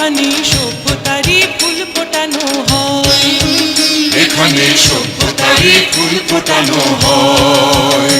এখানে সভ্যতারই ফুল ফোটানো হয়। এখানে সভ্যতারই ফুল ফোটানো হয়।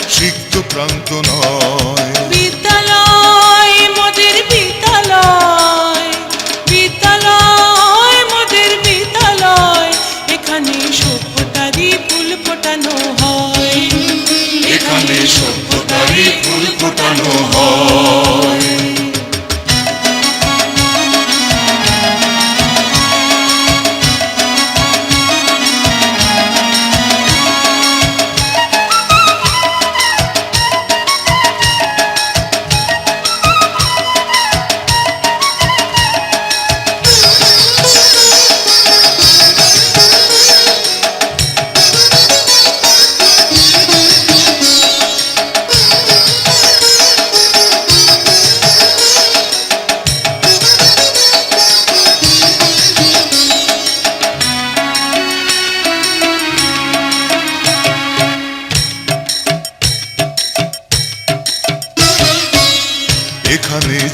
সিক্ত প্রান্ত নয়। বিদ্যালয় মোদের বিদ্যালয় বিদ্যালয় মোদের বিদ্যালয় এখানে সভ্যতারই ফুল ফোটানো হয়। এখানে সভ্যতারই ফুল ফোটানো হয়।